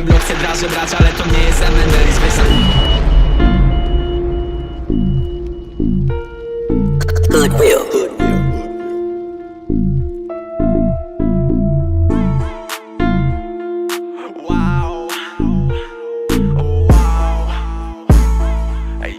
Cały blok chce draże brać, ale to nie jest Hood real. Wow. Wow. Ej.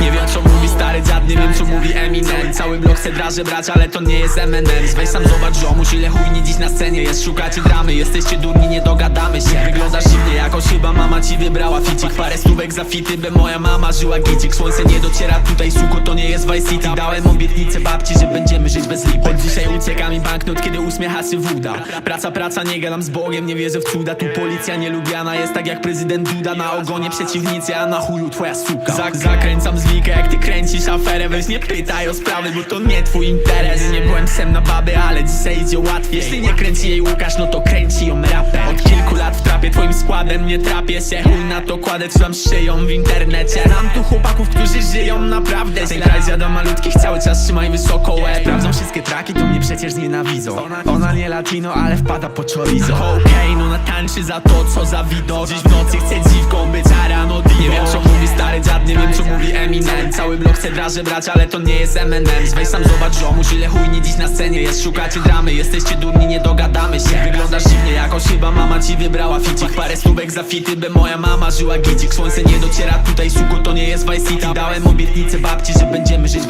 Nie wiem co mówi stary dziad, nie wiem co mówi Eminem Cały blok chce draże brać, ale to nie jest M&M's Weź sam zobacz ziomuś, ile chujni na scenie jest Szukacie dramy, jesteście durni, nie dogadamy się. Wyglądasz dziwnie, jakoś chyba mama ci wybrała ficik Parę stówek za fity, by moja mama żyła gicik. Słońce nie dociera tutaj, suko, to nie jest Vice City. Dałem obietnicę babci, że będziemy żyć bez lipy Banknot, kiedy uśmiecha się wuda. Praca, praca, nie gadam z Bogiem, nie wierzę w cuda. Tu policja nielubiana jest tak jak prezydent Duda. Na ogonie przeciwnicy, a na chuju twoja suka. Zak Zakręcam zlikę, jak ty kręcisz aferę. Weź nie pytaj o sprawy, bo to nie twój interes. Nie byłem psem na baby, ale dzisiaj idzie łatwiej. Jeśli nie kręci jej Łukasz, no to kręci ją rapem Od kilku lat w trapie, twoim składem nie trapię się. Chuj na to kładę, trzymam szyją w internecie. Mam tu chłopaków, którzy żyją naprawdę. Ten dziada malutkich cały czas trzymaj wysoko łeb wszystkie traki, to mnie przecież nienawidzą. Ona nie latino, ale wpada po chorizo. Cocaine, ona tańczy za to, co za widok. Dziś w nocy chce dziwką być, a rano divo Nie wiem co mówi stary dziad, nie wiem co mówi Eminem. Cały blok chce draże brać, ale to nie jest M&M's Weź sam zobacz ziomuś, ile chujni dziś na scenie jest. Szukacie dramy, jesteście durni, nie dogadamy się. Wyglądasz dziwnie, jakoś chyba mama ci wybrała ficik. Parę stówek za fity, by moja mama żyła gicik. Słońce nie dociera tutaj, suko, to nie jest Vice City. Dałem obietnicę babci, że będziemy żyć